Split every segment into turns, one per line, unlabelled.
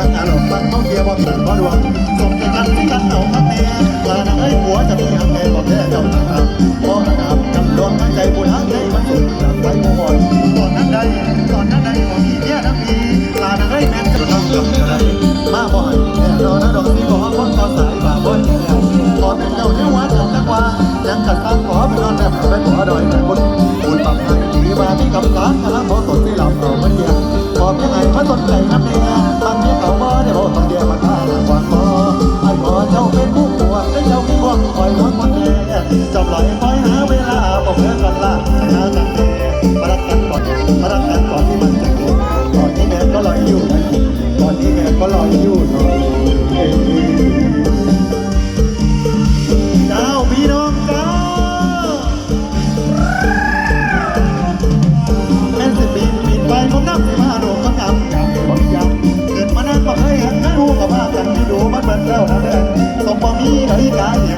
างเขาเกียร์บ่ผิดบ่ดวงส่งกันที่กันเอาข้างแน่ลานางเอ้ยผัวจะมีหางแน่บอกแค่เจ้าทางพอระดับจำดวงมันใจบุญหางใจมันสุดจากไปบ่หมดตอนนั้นใดตอนนั้นใดขอมีเมียทั้งปีลานางเอ้แม่จะทำกับอะไรมาบ่ให้แน่นอนนะดอกนี้บ่ฮอดคนต่อสายบ่าบ่แน่ขอนเป็นเจ้าเทวาจังจักว่ายังกัดตามขอไปนอนแนบไปขอดอยแต่คนบุญปักหันดีมาที่กับสารคณะขอตนที่หลับเอามันเดียวขอบยังไงพระสนใจน้ำเนี ก็ลอยอยู่หน่อยเอ้ยเจ้าพี่น้องเจ้าแม่นสิปีนปีนไปผมนับสิมาโดนก็งามงามผมยำเกิดมานั่งก็เคยหันกันดูกับมากันที่ดูมันเบิ่งแล้วนะเด้อสมบ่มีนาฬิกาเหยียบซึ่งมันย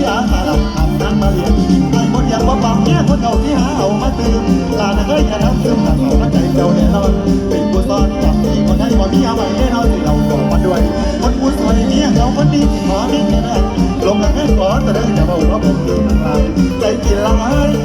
ที่อาสาหลับทำนั่งมาเรียนไอ้คนอย่างว่าฟังเนี่ยคนเก่าที่หาเอามาตื่นลาเอ้ยอย่าทำซึมหักเขาใจเจ้าแน่นอนเป็นผู้ซ่อนกับที่คนได้บ่มีเอาไว้แน่นอนที่เราบอกมาด้วย คนผู้สวยเนี่ยเราคนดีขอไม่แน่ลงหลังให้ขอนแต่ได้จะบอกว่าผมดีทางลายใจกินลาย